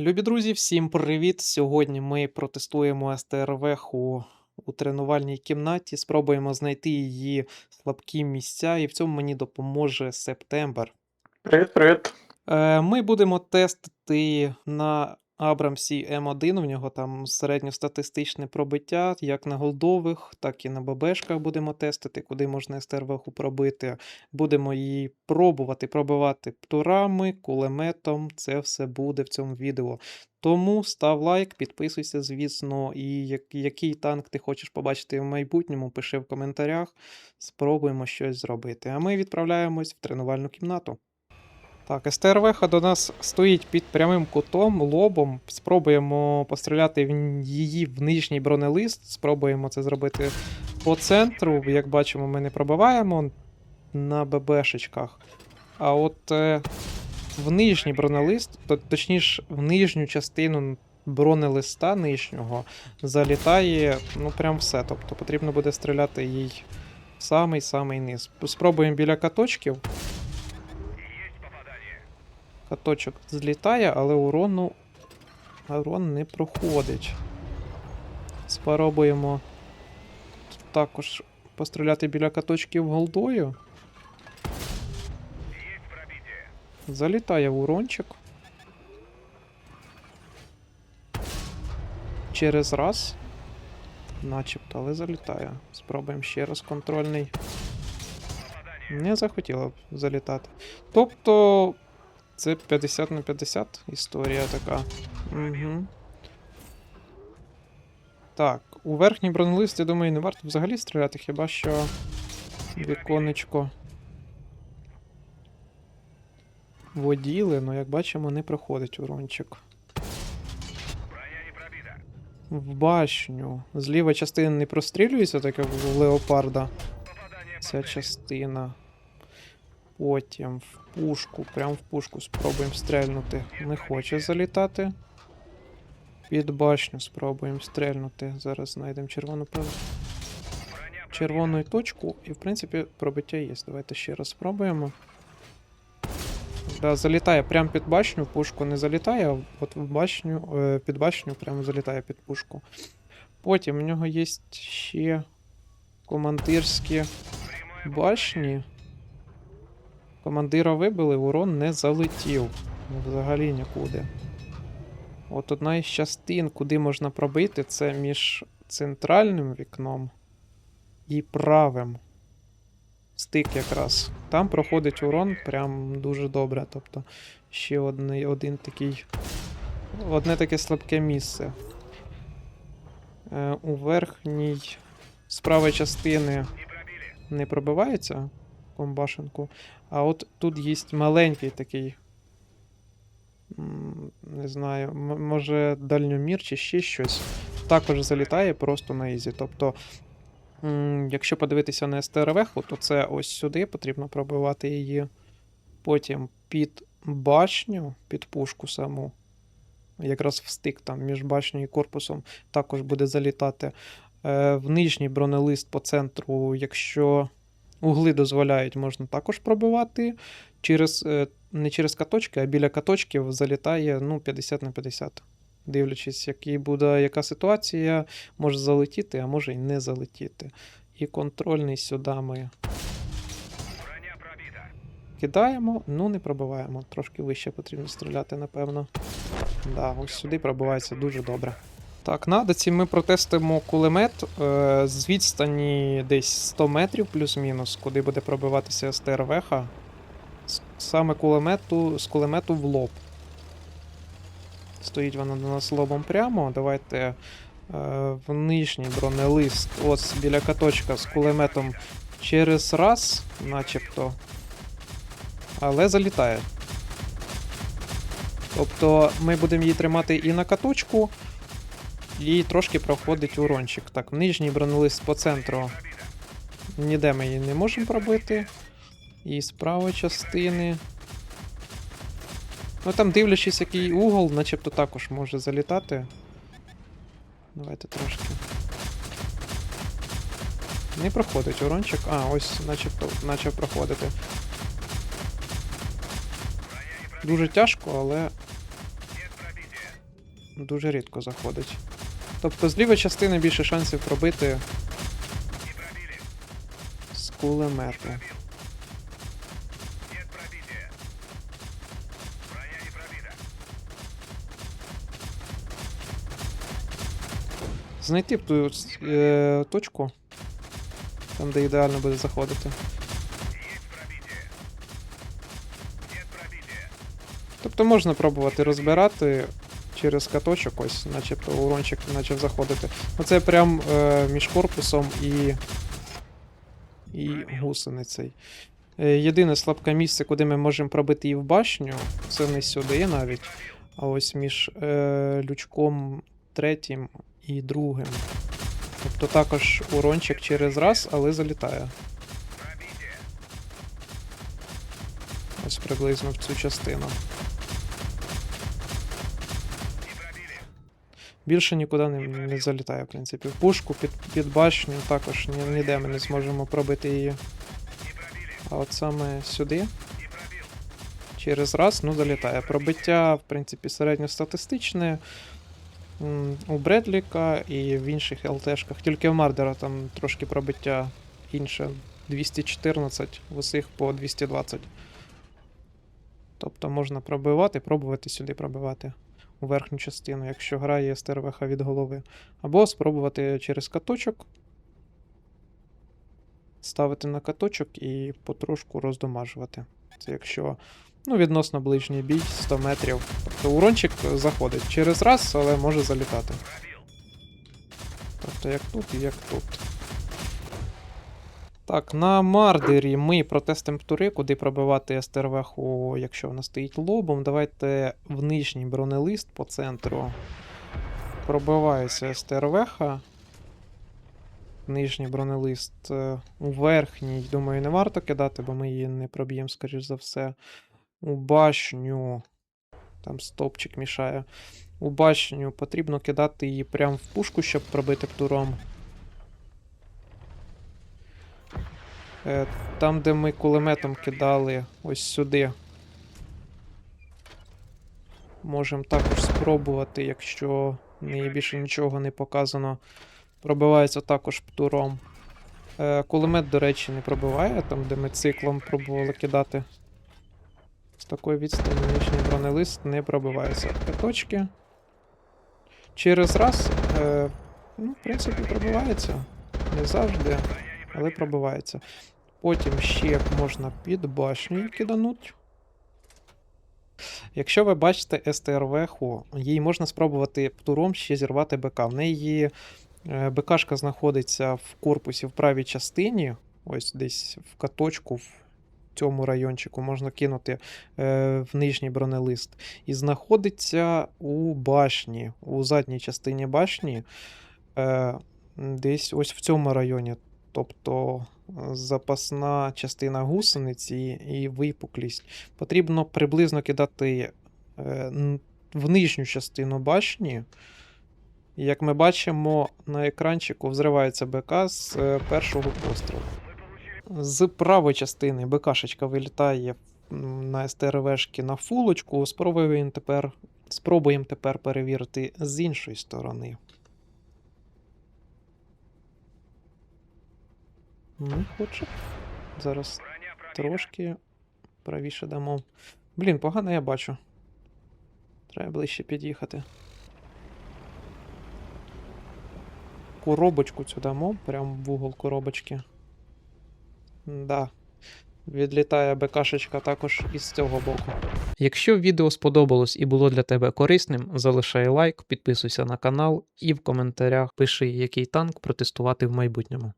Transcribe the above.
Любі друзі, всім привіт! Сьогодні ми протестуємо СТРВ-ху у тренувальній кімнаті. Спробуємо знайти її слабкі місця, і в цьому мені допоможе Септембер. Привіт, привіт. Е, Ми будемо тестити на Абрамсі М1. В нього там середньостатистичне пробиття, як на голдових, так і на ББшках будемо тестити, куди можна СТРВ пробити. Будемо її пробувати пробивати птурами, кулеметом. Це все буде в цьому відео. Тому став лайк, підписуйся, звісно, і який танк ти хочеш побачити в майбутньому, пиши в коментарях. Спробуємо щось зробити. А ми відправляємось в тренувальну кімнату. Так, СТРВ до нас стоїть під прямим кутом, лобом. Спробуємо постріляти в її в нижній бронелист. Спробуємо це зробити по центру. Як бачимо, ми не пробиваємо на ББшечках. А от е, в нижній бронелист, то, точніше, в нижню частину бронелиста нижнього залітає ну прям все. Тобто потрібно буде стріляти їй в самий-самий низ. Спробуємо біля каточків. Каточок злітає, але урону урон не проходить. Спробуємо також постріляти біля каточків голдою. Залітає урончик. Через раз. Начебто, але залітає. Спробуємо ще раз контрольний. Не захотіло б залітати. Тобто, це 50 на 50 історія така. Угу. Так, у верхній бронелист, я думаю, не варто взагалі стріляти, хіба що віконечко воділи, ну як бачимо, не проходить урончик. В башню. Зліва частина не прострілюється, так як в леопарда. Ця частина. Потім в пушку, прям в пушку спробуємо стрельнути. Не хоче залітати. Під башню спробуємо стрельнути. Зараз знайдемо червону червону точку. І, в принципі, пробиття є. Давайте ще раз спробуємо. Да, залітає прямо під башню, пушку не залітає, а от в башню, е, під башню прямо залітає під пушку. Потім у нього є ще командирські башні. Командира вибили, урон не залетів. Ну, Взагалі нікуди. От одна із частин, куди можна пробити, це між центральним вікном і правим. Стик якраз. Там проходить урон прям дуже добре. Тобто ще одне, один такий. Одне таке слабке місце. Е, у верхній з правої частини не пробивається комбашенку. А от тут є маленький такий. Не знаю, може дальньомір чи ще щось. Також залітає просто на ізі. Тобто, якщо подивитися на СТРВ, то це ось сюди потрібно пробивати її. Потім під башню, під пушку саму. Якраз в стик там між башнею і корпусом також буде залітати. Е, в нижній бронелист по центру, якщо угли дозволяють, можна також пробивати. Через, е, не через каточки, а біля каточків залітає ну, 50 на 50. Дивлячись, який буде, яка ситуація, може залетіти, а може й не залетіти. І контрольний сюди ми кидаємо, ну не пробиваємо. Трошки вище потрібно стріляти, напевно. Да, ось сюди пробивається дуже добре. Так, на доці ми протестимо кулемет е, з відстані десь 100 метрів плюс-мінус, куди буде пробиватися СТРВХ. Саме кулемету, з кулемету в лоб. Стоїть вона до нас лобом прямо. Давайте е, в нижній бронелист, ось біля каточка з кулеметом через раз, начебто. Але залітає. Тобто ми будемо її тримати і на каточку, і трошки проходить урончик. Так, нижній бронелист по центру. Ніде ми її не можемо пробити. І з правої частини. Ну там, дивлячись, який угол, начебто також може залітати. Давайте трошки. Не проходить урончик. А, ось начебто почав проходити. Дуже тяжко, але дуже рідко заходить. Тобто з лівої частини більше шансів пробити з кулемету. Знайти б ту е, точку, там, де ідеально буде заходити. Тобто можна пробувати розбирати через каточок, ось, начебто урончик почав заходити. Оце прям е, між корпусом і. і гусеницею. Е, єдине слабке місце, куди ми можемо пробити її в башню, це не сюди навіть, а ось між е, лючком третім і другим. Тобто також урончик через раз, але залітає. Ось приблизно в цю частину. Більше нікуди не, не залітає, в принципі. В пушку під, під башню також ні, ніде ми не зможемо пробити її. А от саме сюди. Через раз, ну, залітає. Пробиття, в принципі, середньостатистичне. У Бредліка і в інших ЛТшках. Тільки в Мардера там трошки пробиття інше. 214, в усіх по 220. Тобто можна пробивати, пробувати сюди пробивати у верхню частину, якщо грає стервеха від голови. Або спробувати через каточок. Ставити на каточок і потрошку роздомажувати. Це якщо ну, відносно ближній бій 100 метрів. Тобто урончик заходить через раз, але може залітати. Тобто як тут і як тут. Так, на мардері ми протестимо тури, куди пробивати стервеху, якщо вона стоїть лобом. Давайте в нижній бронелист по центру. Пробивається стервеха. Нижній бронелист. е, У верхній, думаю, не варто кидати, бо ми її не проб'ємо, скоріш за все. У башню. Там стопчик мішає. У башню потрібно кидати її прямо в пушку, щоб пробити птуром. Там, де ми кулеметом кидали ось сюди. Можемо також спробувати, якщо неї більше нічого не показано. Пробивається також птуром. Е, Кулемет, до речі, не пробиває, там, де ми циклом пробували кидати. З такої відстані нижній бронелист не пробивається. Точки. Через раз, е, ну, в принципі, пробивається. Не завжди, але пробивається. Потім ще можна під башню кидануть. Якщо ви бачите СТРВ-ху, їй можна спробувати птуром ще зірвати БК. В неї е, БКшка знаходиться в корпусі в правій частині, ось десь в каточку, в цьому райончику можна кинути е, в нижній бронелист. І знаходиться у башні, у задній частині башні, е, десь ось в цьому районі. Тобто запасна частина гусениці і випуклість. Потрібно приблизно кидати е, в нижню частину башні. Як ми бачимо, на екранчику взривається БК з е, першого пострілу. З правої частини БКшечка вилітає на СТРВшки на фулочку. Спробуємо тепер, спробуємо тепер перевірити з іншої сторони. Не хоче. Зараз трошки правіше дамо. Блін, погано я бачу. Треба ближче під'їхати. Коробочку цю дамо, прям в угол коробочки. Да. Відлітає БКшечка також із цього боку. Якщо відео сподобалось і було для тебе корисним, залишай лайк, підписуйся на канал і в коментарях пиши, який танк протестувати в майбутньому.